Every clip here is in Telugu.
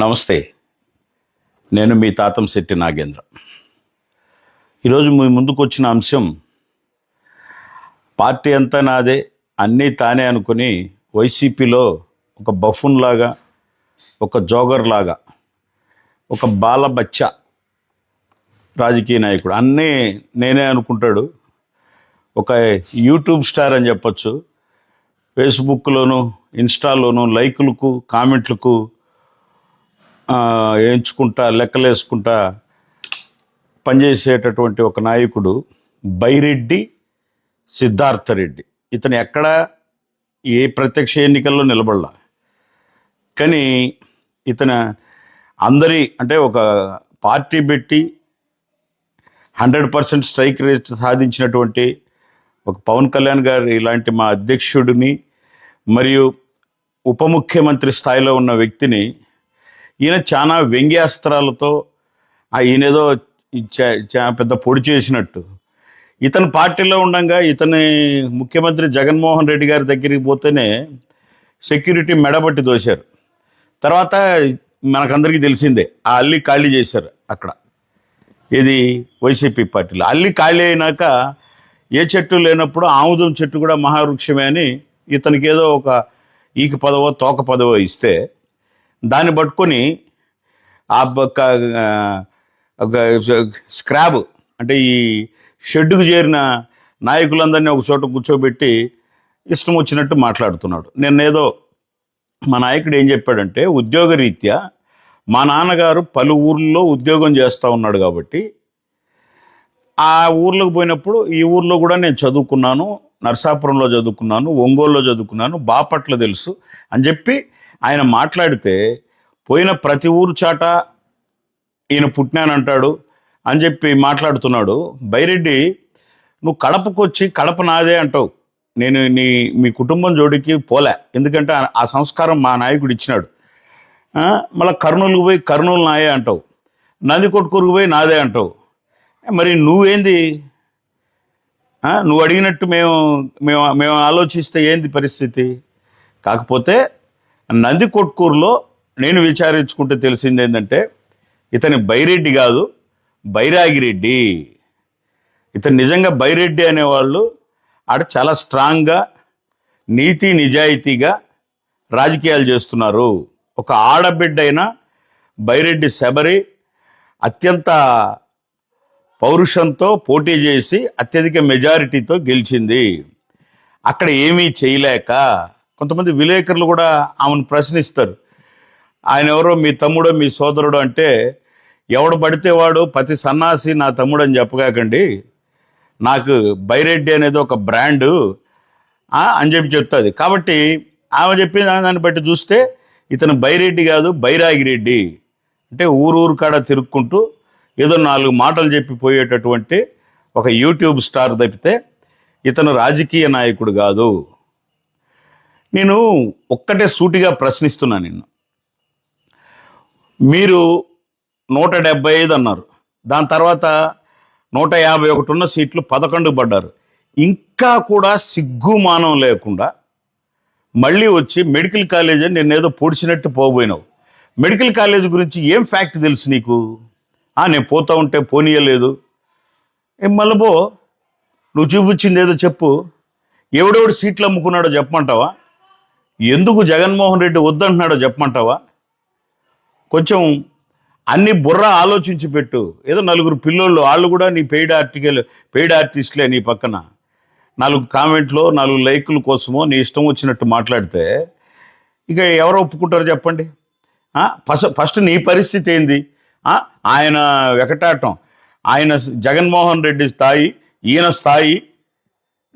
నమస్తే. నేను మీ తాతం శెట్టి నాగేంద్ర. ఈరోజు మీ ముందుకు వచ్చిన అంశం పార్టీ అంతా నాదే అన్నీ తానే అనుకుని వైసీపీలో ఒక బఫున్ లాగా ఒక జోగర్ లాగా ఒక బాల బచ్చ రాజకీయ నాయకుడు. అన్నీ నేనే అనుకుంటాడు. ఒక యూట్యూబ్ స్టార్ అని చెప్పొచ్చు. ఫేస్బుక్లోను ఇన్స్టాలోను లైకులకు కామెంట్లకు ఆ, ఎంచుకుంటా లెక్కలేసుకుంటా పనిచేసేటటువంటి ఒక నాయకుడు బైరెడ్డి సిద్ధార్థ రెడ్డి ఇతను ఎక్కడ ఏ ప్రత్యక్ష ఎన్నికల్లో నిలబడలా. కానీ ఇతను అందరి అంటే ఒక పార్టీ పెట్టి హండ్రెడ్ పర్సెంట్ స్ట్రైక్ రేట్ సాధించినటువంటి ఒక పవన్ కళ్యాణ్ గారు ఇలాంటి మా అధ్యక్షుడిని మరియు ఉప ముఖ్యమంత్రి స్థాయిలో ఉన్న వ్యక్తిని ఈయన చాలా వ్యంగ్యాస్త్రాలతో ఈయనేదో చ- పెద్ద పొడి చేసినట్టు. ఇతను పార్టీలో ఉండగా ఇతని ముఖ్యమంత్రి జగన్మోహన్ రెడ్డి గారి దగ్గరికి పోతేనే సెక్యూరిటీ మెడబట్టి దోశారు తర్వాత మనకందరికీ తెలిసిందే ఆ అల్లి ఖాళీ చేశారు అక్కడ. ఇది వైసీపీ పార్టీలో. అల్లి ఖాళీ అయినాక ఏ చెట్టు లేనప్పుడు ఆముదం చెట్టు కూడా మహావృక్షమే అని ఇతనికి ఏదో ఒక ఈక పదవో తోక పదవో ఇస్తే దాన్ని పట్టుకొని ఆ ఒక స్క్రాబ్ అంటే ఈ షెడ్డుకు చేరిన నాయకులందరినీ ఒక చోట కూర్చోబెట్టి ఇష్టం వచ్చినట్టు మాట్లాడుతున్నాడు. నిన్నేదో మా నాయకుడు ఏం చెప్పాడంటే ఉద్యోగరీత్యా మా నాన్నగారు పలు ఊర్లలో ఉద్యోగం చేస్తూ ఉన్నాడు కాబట్టి ఆ ఊర్లోకి పోయినప్పుడు ఈ ఊర్లో కూడా నేను చదువుకున్నాను నర్సాపురంలో చదువుకున్నాను ఒంగోలులో చదువుకున్నాను బాపట్ల తెలుసు అని చెప్పి ఆయన మాట్లాడితే పోయిన ప్రతి ఊరు చాట ఈయన పుట్టినానంటాడు అని చెప్పి మాట్లాడుతున్నాడు. బైరెడ్డి నువ్వు కడపకు వచ్చి కడప నాదే అంటావు. నేను నీ మీ కుటుంబం జోడికి పోలే. ఎందుకంటే ఆ- సంస్కారం మా నాయకుడు ఇచ్చినాడు. మళ్ళీ కర్నూలుకు పోయి కర్నూలు నాయే అంటావు. నంది కొట్టుకూరుకు పోయి నాదే అంటావు. మరి నువ్వేంది? నువ్వు అడిగినట్టు మేము మేము మేము ఆలోచిస్తే ఏంది పరిస్థితి? కాకపోతే నంది కొట్కూరులో నేను విచారించుకుంటే తెలిసింది ఏంటంటే ఇతని బైరెడ్డి కాదు బైరాగిరెడ్డి. ఇతను నిజంగా బైరెడ్డి అనేవాళ్ళు ఆడ చాలా స్ట్రాంగ్గా నీతి నిజాయితీగా రాజకీయాలు చేస్తున్నారు. ఒక ఆడబిడ్డ అయిన బైరెడ్డి శబరి అత్యంత పౌరుషంతో పోటీ చేసి అత్యధిక మెజారిటీతో గెలిచింది. అక్కడ ఏమీ చేయలేక కొంతమంది విలేకరులు కూడా ఆమెను ప్రశ్నిస్తారు. ఆయన ఎవరో మీ తమ్ముడో మీ సోదరుడు అంటే ఎవడు పడితే వాడు ప్రతి సన్నాసి నా తమ్ముడు అని చెప్పగాకండి నాకు బైరెడ్డి అనేది ఒక బ్రాండు అని చెప్పి చెప్తుంది. కాబట్టి ఆమె చెప్పిన దాన్ని బట్టి చూస్తే ఇతను బైరెడ్డి కాదు బైరాగిరెడ్డి అంటే ఊరూరు కాడ తిరుక్కుంటూ ఏదో నాలుగు మాటలు చెప్పి పోయేటటువంటి ఒక యూట్యూబ్ స్టార్ తప్పితే ఇతను రాజకీయ నాయకుడు కాదు. నేను ఒక్కటే సూటిగా ప్రశ్నిస్తున్నా నిన్ను. మీరు నూట డెబ్బై ఐదు అన్నారు. దాని తర్వాత నూట యాభై ఒకటి ఉన్న సీట్లు పదకొండు పడ్డారు. ఇంకా కూడా సిగ్గుమానం లేకుండా మళ్ళీ వచ్చి మెడికల్ కాలేజ్ అని నేను ఏదో పొడిచినట్టు పోబోయినావు. మెడికల్ కాలేజ్ గురించి ఏం ఫ్యాక్ట్ తెలుసు నీకు? నేను పోతా ఉంటే పోనీయలేదు. ఏం మళ్ళబో నువ్వు చూపించింది ఏదో చెప్పు. ఎవడెవడు సీట్లు అమ్ముకున్నాడో చెప్పమంటావా? ఎందుకు జగన్మోహన్ రెడ్డి వద్దంటున్నాడో చెప్పమంటావా? కొంచెం అన్ని బుర్ర ఆలోచించి పెట్టు. ఏదో నలుగురు పిల్లోళ్ళు వాళ్ళు కూడా నీ పెయిడ్ ఆర్టికల్ పెయిడ్ ఆర్టిస్ట్లే నీ పక్కన. నాలుగు కామెంట్లో నాలుగు లైకుల కోసమో నీ ఇష్టం వచ్చినట్టు మాట్లాడితే ఇక ఎవరు ఒప్పుకుంటారు చెప్పండి? ఆ, ఫస్ట్ ఫస్ట్ నీ పరిస్థితి ఏంది? ఆయన వెకటాటం. ఆయన జగన్మోహన్ రెడ్డి స్థాయి ఈయన స్థాయి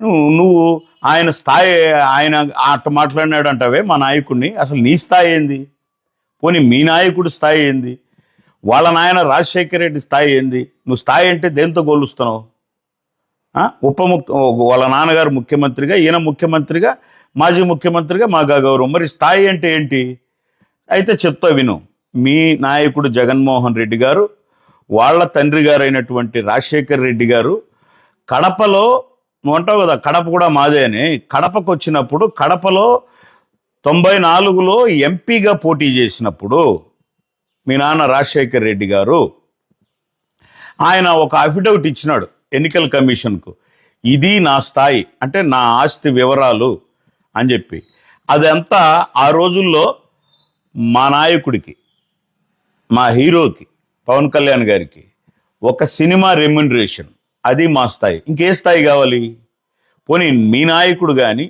నువ్వు ఆయన స్థాయి ఆయన అట్ట మాట్లాడినాడు అంటావే మా నాయకుడిని. అసలు నీ స్థాయి ఏంది? పోనీ మీ నాయకుడి స్థాయి ఏంది? వాళ్ళ నాయన రాజశేఖర రెడ్డి స్థాయి ఏంది? నువ్వు స్థాయి అంటే దేంతో గోలుస్తున్నావు? ఉప ముఖ్య వాళ్ళ నాన్నగారు ముఖ్యమంత్రిగా ఈయన ముఖ్యమంత్రిగా మాజీ ముఖ్యమంత్రిగా మాగా గౌరవం. మరి స్థాయి అంటే ఏంటి? అయితే చెప్తా విను. మీ నాయకుడు జగన్మోహన్ రెడ్డి గారు వాళ్ళ తండ్రి గారైనటువంటి రాజశేఖర్ రెడ్డి గారు కడపలో నువ్వు అంటావు కదా కడప కూడా మాదే అని. కడపకు వచ్చినప్పుడు కడపలో తొంభై నాలుగులో ఎంపీగా పోటీ చేసినప్పుడు మీ నాన్న రాజశేఖర్ రెడ్డి గారు ఆయన ఒక అఫిడవిట్ ఇచ్చినాడు ఎన్నికల కమిషన్కు. ఇది నా స్థాయి అంటే నా ఆస్తి వివరాలు అని చెప్పి. అదంతా ఆ రోజుల్లో మా నాయకుడికి మా హీరోకి పవన్ కళ్యాణ్ గారికి ఒక సినిమా రెమ్యునరేషన్ అది మా స్థాయి. ఇంకే స్థాయి కావాలి? పోనీ మీ నాయకుడు కానీ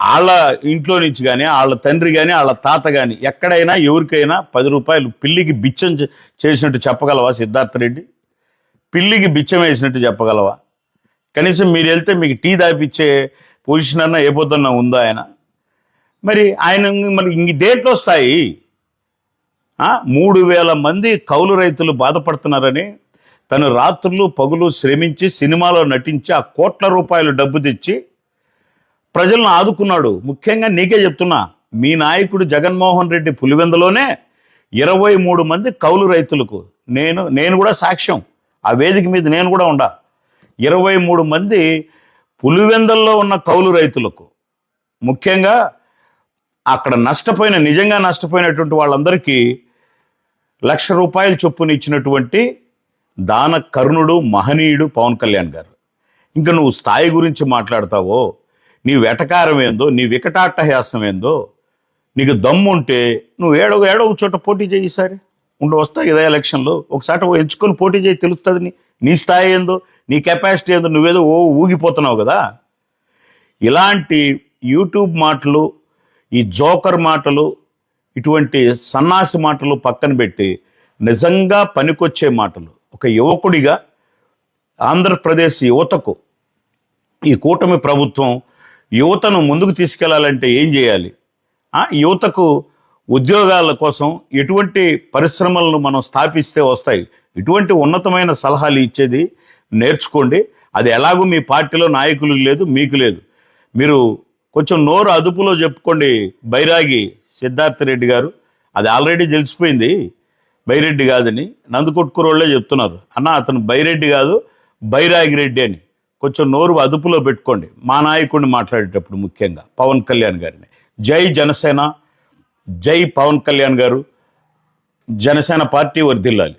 వాళ్ళ ఇంట్లో నుంచి కానీ వాళ్ళ తండ్రి కానీ వాళ్ళ తాత కానీ ఎక్కడైనా ఎవరికైనా పది రూపాయలు పిల్లికి బిచ్చం చేసినట్టు చెప్పగలవా సిద్ధార్థ రెడ్డి పిల్లికి బిచ్చం వేసినట్టు చెప్పగలవా? కనీసం మీరు వెళ్తే మీకు టీ దాపిచ్చే పొజిషన్ అన్నా ఏ పొద్దున్నా ఉందా ఆయన? మరి ఆయన మరి ఇంక దేంట్లో స్థాయి? మూడు వేల మంది కౌలు రైతులు బాధపడుతున్నారని తను రాత్రులు పగులు శ్రమించి సినిమాలో నటించి ఆ కోట్ల రూపాయలు డబ్బు తెచ్చి ప్రజలను ఆదుకున్నాడు. ముఖ్యంగా నీకే చెప్తున్నా మీ నాయకుడు జగన్మోహన్ రెడ్డి పులివెందులోనే ఇరవై మూడు మంది కౌలు రైతులకు నేను నేను కూడా సాక్ష్యం. ఆ వేదిక మీద నేను కూడా ఉండా. ఇరవై మూడు మంది పులివెందల్లో ఉన్న కౌలు రైతులకు ముఖ్యంగా అక్కడ నష్టపోయిన నిజంగా నష్టపోయినటువంటి వాళ్ళందరికీ లక్ష రూపాయల చొప్పున ఇచ్చినటువంటి దాన కరుణుడు మహనీయుడు పవన్ కళ్యాణ్ గారు. ఇంకా నువ్వు స్థాయి గురించి మాట్లాడతావో నీ వెటకారం ఏందో నీ వికటాట్టహాసం ఏందో నీకు దమ్ము ఉంటే నువ్వు ఏడో ఏడో ఒక చోట పోటీ చేయి ఈసారి. ఉండి వస్తాయి ఇదే ఎలక్షన్లో. ఒకసారి ఎంచుకొని పోటీ చేయి తెలుస్తుంది నీ నీ స్థాయి ఏందో నీ కెపాసిటీ ఏందో నువ్వేదో ఓ ఊగిపోతున్నావు కదా. ఇలాంటి యూట్యూబ్ మాటలు ఈ జోకర్ మాటలు ఇటువంటి సన్నాసి మాటలు పక్కన పెట్టి నిజంగా పనికొచ్చే మాటలు ఒక యువకుడిగా ఆంధ్రప్రదేశ్ యువతకు ఈ కూటమి ప్రభుత్వం యువతను ముందుకు తీసుకెళ్ళాలంటే ఏం చేయాలి? యువతకు ఉద్యోగాల కోసం ఎటువంటి పరిశ్రమలను మనం స్థాపిస్తే వస్తాయి? ఇటువంటి ఉన్నతమైన సలహాలు ఇచ్చేది నేర్చుకోండి. అది ఎలాగో మీ పార్టీలో నాయకులు లేదు మీకు లేదు. మీరు కొంచెం నోరు అదుపులో చెప్పుకోండి బైరాగి సిద్ధార్థ రెడ్డి గారు. అది ఆల్రెడీ తెలిసిపోయింది. బైరెడ్డి కాదని నందుకొట్టుకురోళ్ళే చెప్తున్నారు. అన్న అతను బైరెడ్డి కాదు బైరాగి రెడ్డి అని. కొంచెం నోరు అదుపులో పెట్టుకోండి. మా నాయకుడిని మాట్లాడేటప్పుడు ముఖ్యంగా పవన్ కళ్యాణ్ గారిని. జై జనసేన జై పవన్ కళ్యాణ్ గారు జనసేన పార్టీ వర్దిల్లాలి.